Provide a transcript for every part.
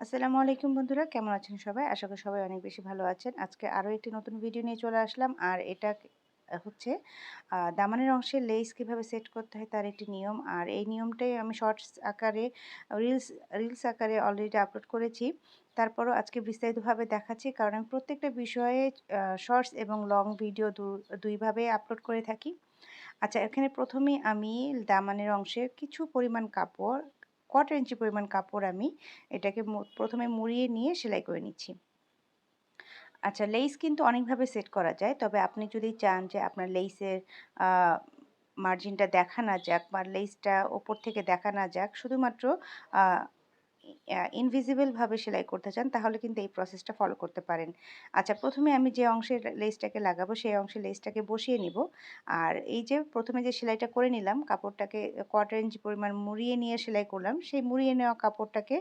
আসসালামু আলাইকুম বন্ধুরা, কেমন আছেন সবাই? আশা করি সবাই অনেক বেশি ভালো আছেন। আজকে আরও একটি নতুন ভিডিও নিয়ে চলে আসলাম। আর এটা হচ্ছে দামানের অংশে লেস কীভাবে সেট করতে হয় তার একটি নিয়ম। আর এই নিয়মটাই আমি শর্টস আকারে রিলস রিলস আকারে অলরেডি আপলোড করেছি। তারপরও আজকে বিস্তারিতভাবে দেখাচ্ছি। কারণ আমি প্রত্যেকটা বিষয়ে শর্টস এবং লং ভিডিও দুইভাবে আপলোড করে থাকি। আচ্ছা এখানে প্রথমেই আমি দামানের অংশে কিছু পরিমাণ কাপড় কোয়ার্টার ইঞ্চি পরিমাণ কাপড় আমি এটাকে প্রথমে মুড়িয়ে নিয়ে সেলাই করে নিচ্ছি। আচ্ছা লেস কিন্তু অনেকভাবে সেট করা যায়, তবে আপনি যদি চান যে আপনার লেসের মার্জিনটা দেখা না যাক বা লেসটা ওপর থেকে দেখা না যাক, শুধুমাত্র ইনভিজিবলভাবে সেলাই করতে চান, তাহলে কিন্তু এই প্রসেসটা ফলো করতে পারেন। আচ্ছা প্রথমে আমি যে অংশের লেসটাকে লাগাবো, সেই অংশে লেসটাকে বসিয়ে নিব। আর এই যে প্রথমে যে সেলাইটা করে নিলাম, কাপড়টাকে কোয়ার্টার ইঞ্চি পরিমাণ মুড়িয়ে নিয়ে সেলাই করলাম, সেই মুড়িয়ে নেওয়া কাপড়টাকে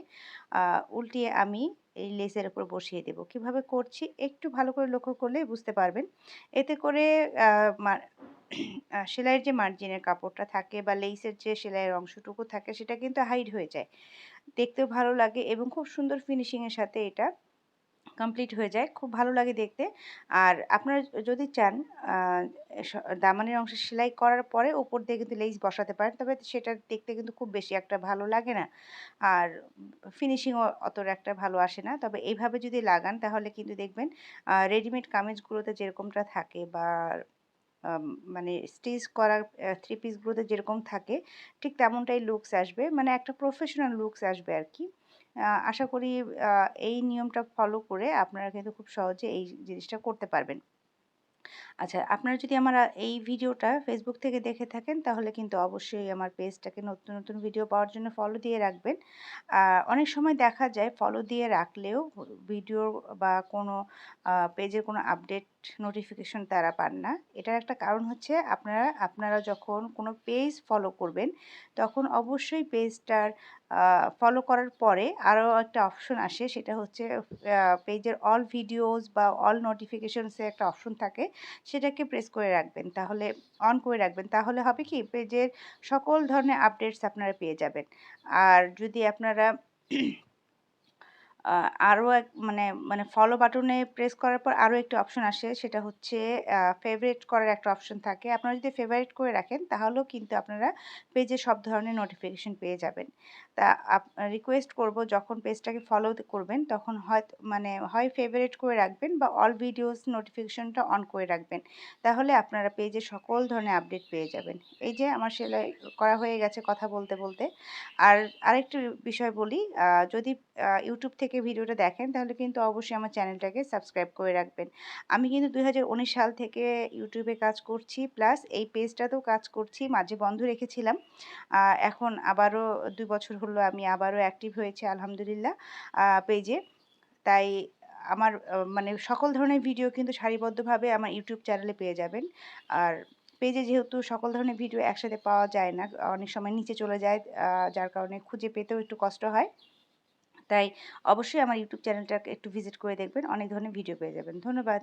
উল্টিয়ে আমি এই লেসের উপর বসিয়ে দেব। কীভাবে করছি একটু ভালো করে লক্ষ্য করলে বুঝতে পারবেন। এতে করে সেলাইয়ের যে মার্জিনের কাপড়টা থাকে বা লেসের যে সেলাইয়ের অংশটুকু থাকে, সেটা কিন্তু হাইড হয়ে যায়। দেখতেও ভালো লাগে এবং খুব সুন্দর ফিনিশিংয়ের সাথে এটা কমপ্লিট হয়ে যায়। খুব ভালো লাগে দেখতে। আর আপনারা যদি চান দামানের অংশ সেলাই করার পরে উপর দিয়ে কিন্তু লেস বসাতে পারেন, তবে সেটা দেখতে কিন্তু খুব বেশি একটা ভালো লাগে না। আর ফিনিশিংও অত একটা ভালো আসে না। তবে এইভাবে যদি লাগান, তাহলে কিন্তু দেখবেন রেডিমেড কামিজগুলোতে যেরকমটা থাকে বা মানে স্টিচ করা থ্রি পিসগুলোতে যেরকম থাকে, ঠিক তেমনটাই লুকস আসবে। মানে একটা প্রফেশনাল লুকস আসবে আর কি। আশা করি এই নিয়মটা ফলো করে আপনারা কিন্তু খুব সহজে এই জিনিসটা করতে পারবেন। আচ্ছা আপনারা যদি আমার এই ভিডিওটা ফেসবুক থেকে দেখে থাকেন, তাহলে কিন্তু অবশ্যই আমার পেজটাকে নতুন নতুন ভিডিও পাওয়ার জন্য ফলো দিয়ে রাখবেন। অনেক সময় দেখা যায় ফলো দিয়ে রাখলেও ভিডিও বা কোনো পেজের কোনো আপডেট নোটিফিকেশন তারা পান না। এটার একটা কারণ হচ্ছে আপনারা আপনারা যখন কোনো পেজ ফলো করবেন, তখন অবশ্যই পেজটার ফলো করার পরে আরও একটা অপশন আসে, সেটা হচ্ছে পেজের অল ভিডিওস বা অল নোটিফিকেশনসে একটা অপশন থাকে, সেটাকে প্রেস করে রাখবেন। তাহলে অন করে রাখবেন। তাহলে হবে কি, পেজের সকল ধরনের আপডেটস আপনারা পেয়ে যাবেন। আর যদি আপনারা আরও এক মানে মানে ফলো বাটনে প্রেস করার পর আরও একটি অপশন আসে, সেটা হচ্ছে ফেভারিট করার একটা অপশন থাকে। আপনারা যদি ফেভারিট করে রাখেন, তাহলেও কিন্তু আপনারা পেজে সব ধরনের নোটিফিকেশন পেয়ে যাবেন। তা রিকোয়েস্ট করব, যখন পেজটাকে ফলো করবেন, তখন হয় মানে হয় ফেভারিট করে রাখবেন বা অল ভিডিওস নোটিফিকেশনটা অন করে রাখবেন। তাহলে আপনারা পেজে সকল ধরনের আপডেট পেয়ে যাবেন। এই যে, আমার সেলাই করা হয়ে গেছে কথা বলতে বলতে। আর আরেকটি বিষয় বলি যদি ইউটিউব থেকে ভিডিওটা দেখেন, তাহলে কিন্তু অবশ্যই আমার চ্যানেলটাকে সাবস্ক্রাইব করে রাখবেন। আমি কিন্তু দু হাজার উনিশ সাল থেকে ইউটিউবে কাজ করছি, প্লাস এই পেজটাতেও কাজ করছি, মাঝে বন্ধ রেখেছিলাম। এখন আবারও দুই বছর হলো, আমি আবারও অ্যাক্টিভ হয়েছি আলহামদুলিল্লাহ পেজে। তাই আমার মানে সকল ধরনের ভিডিও কিন্তু সারিবদ্ধভাবে আমার ইউটিউব চ্যানেলে পেয়ে যাবেন। আর পেজে যেহেতু সকল ধরনের ভিডিও একসাথে পাওয়া যায় না, অনেক সময় নিচে চলে যায় যার কারণে খুঁজে পেতেও একটু কষ্ট হয়। তাই অবশ্যই আমার ইউটিউব চ্যানেলটাকে একটু ভিজিট করে দেখবেন। অনেক ধরনের ভিডিও পেয়ে যাবেন। ধন্যবাদ।